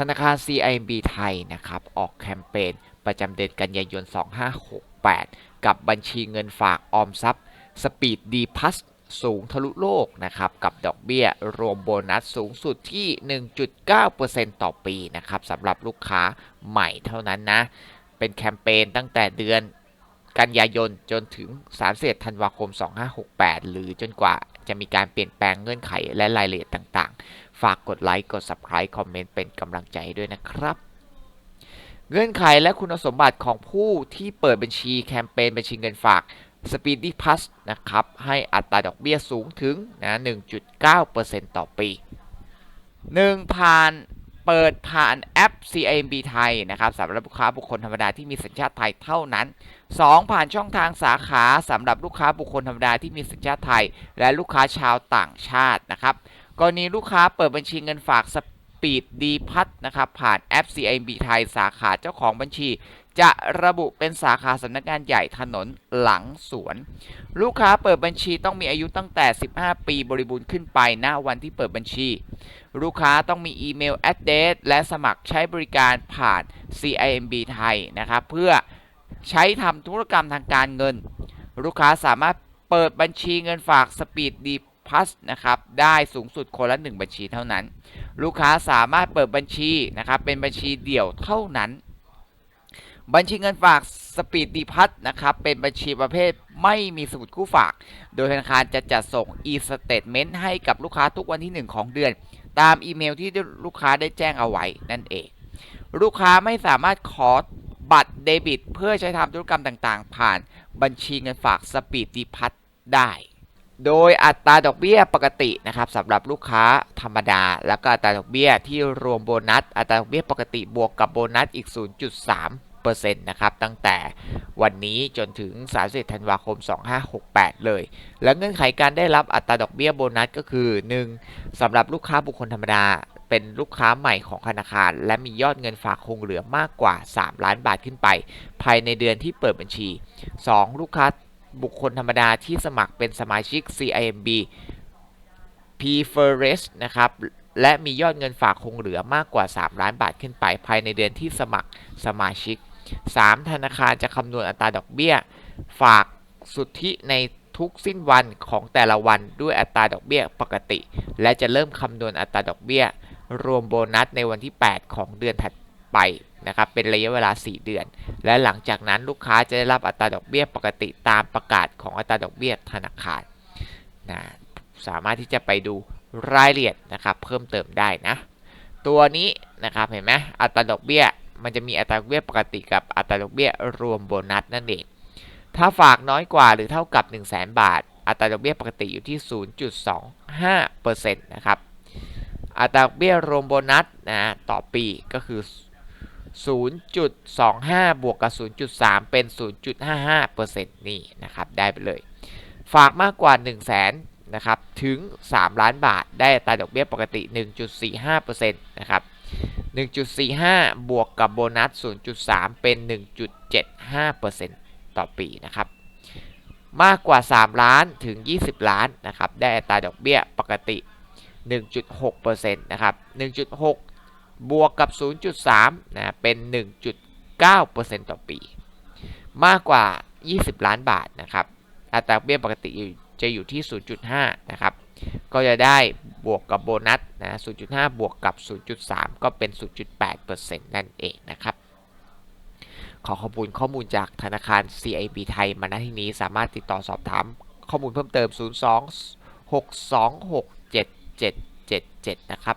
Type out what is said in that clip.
ธนาคาร CIMB ไทยนะครับ ออกแคมเปญประจำเดือนกันยายน 2568 กับบัญชีเงินฝากออมทรัพย์ Speed D Plus สูงทะลุโลกนะครับกับดอกเบี้ยรวมโบนัสสูงสุดที่ 1.9%ต่อปีนะครับสำหรับลูกค้าใหม่เท่านั้นนะ เป็นแคมเปญตั้งแต่เดือนกันยายนจนถึง31ธันวาคม 2568 หรือจนกว่าจะมีการเปลี่ยนแปลงเงื่อนไขและรายละเอียดต่างๆ ฝากกดไลค์กด Subscribe คอมเมนต์เป็นกำลังใจให้ด้วยนะครับ เงื่อนไขและคุณสมบัติของผู้ที่เปิดบัญชีแคมเปญบัญชีเงินฝาก Speedy Plus นะครับ ให้อัตราดอกเบี้ยสูงถึงนะ1.9%ต่อปี 1. ผ่านเปิดผ่านแอป CIMB ไทยนะครับสำหรับลูกค้าบุคคลธรรมดาที่มีสัญชาติไทยเท่านั้น 2. ผ่านช่องทางสาขาสำหรับลูกค้าบุคคลธรรมดาที่มีสัญชาติไทย และลูกค้าชาวต่างชาตินะครับ กรณีลูกค้าเปิดบัญชีเงินฝากสปีดดีพัทนะครับผ่านแอป CIMB ไทยสาขาเจ้าของบัญชี จะระบุเป็นสาขาสำนักงานใหญ่ถนนหลังสวน ลูกค้าเปิดบัญชีต้องมีอายุตั้งแต่ 15 ปีบริบูรณ์ขึ้นไปณวันที่เปิดบัญชี ลูกค้าต้องมีอีเมล address และสมัครใช้บริการผ่าน CIMB ไทยนะครับเพื่อใช้ทำธุรกรรมทางการเงิน ลูกค้าสามารถเปิดบัญชีเงินฝาก Speed D Plus นะครับได้สูงสุดคนละ 1 บัญชีเท่านั้น ลูกค้าสามารถเปิดบัญชีนะครับเป็นบัญชีเดี่ยวเท่านั้น บัญชีเงินฝาก Speed D Plus นะครับเป็นบัญชีประเภทไม่มีสมุดคู่ฝาก โดยธนาคารจะจัดส่ง e-statement ให้กับลูกค้าทุกวันที่ 1 ของเดือน ตามอีเมลที่ลูกค้าได้แจ้งเอาไว้นั่นเอง ลูกค้าไม่สามารถขอบัตรเดบิต เพื่อใช้ทำธุรกรรมต่างๆ ผ่านบัญชีเงินฝาก Speed D Plus ได้ โดยอัตราดอกเบี้ยปกตินะครับสำหรับลูกค้าธรรมดา แล้วก็อัตราดอกเบี้ยที่รวมโบนัส อัตราดอกเบี้ยปกติบวกกับโบนัสอีก 0.3%นะครับตั้งแต่วันนี้จนถึง31ธันวาคม 2568 เลย และเงื่อนไขการได้รับอัตราดอกเบี้ยโบนัสก็คือ 1. สำหรับลูกค้าบุคคลธรรมดา เป็นลูกค้าใหม่ของธนาคาร และมียอดเงินฝากคงเหลือมากกว่า 3 ล้านบาทขึ้นไป ภายในเดือนที่เปิดบัญชี 2. ลูกค้า บุคคลธรรมดาที่สมัครเป็นสมาชิก CIMB p f e r e s นะครับ และมียอดเงินฝากคงเหลือมากกว่า 3 ล้านบาทขึ้นไป ภายในเดือนที่สมัครสมาชิก 3. ธนาคารจะคำนวณอัตราดอกเบี้ย ฝากสุทธิในทุกสิ้นวันของแต่ละวันด้วยอัตราดอกเบี้ยปกติ และจะเริ่มคำนวณอัตราดอกเบี้ย รวมโบนัสในวันที่ 8 ของเดือนถัดไป นะครับเป็นระยะเวลา 4 เดือน และหลังจากนั้นลูกค้าจะได้รับอัตราดอกเบี้ยปกติตามประกาศของอัตราดอกเบี้ยธนาคารนะสามารถที่จะไปดูรายละเอียดนะครับเพิ่มเติมได้นะ ตัวนี้นะครับเห็นไหมอัตราดอกเบี้ยมันจะมีอัตราดอกเบี้ยปกติกับอัตราดอกเบี้ยรวมโบนัสนั่นเอง ถ้าฝากน้อยกว่าหรือเท่ากับ 1 0 0 0 0แบาท อัตราดอกเบี้ยปกติอยู่ที่ 0.25%นะครับ อัตราดอกเบี้ยรวมโบนัสนะต่อปีก็คือ 0.25 บวกกับ 0.3 เป็น 0.55%นี่นะครับ ได้ไปเลย ฝากมากกว่า 1 0 0 0 0แสนนะครับ ถึง 3 ล้านบาท ได้ตราดอกเบี้ยปกติ 1.45%นะครับ 1.45 บวกกับโบนัส 0.3 เป็น 1.75%ต่อปีนะครับ มากกว่า 3 ล้านถึง 20 ล้านนะครับ ได้ตราดอกเบี้ยปกติ 1.6%นะครับ 1.6 บวกกับ 0.3นะเป็น 1.9%ต่อปี มากกว่า 20 ล้านบาทนะครับ อัตราเบี้ยปกติจะอยู่ที่ 0.5 นะครับ ก็จะได้บวกกับโบนัสนะ 0.5 บวกกับ 0.3 ก็เป็น 0.8%นั่นเองนะครับ ขอขอบคุณข้อมูลจากธนาคาร CIB ไทยมาณที่นี้สามารถติดต่อสอบถามข้อมูลเพิ่มเติม 02 626 7777 นะครับ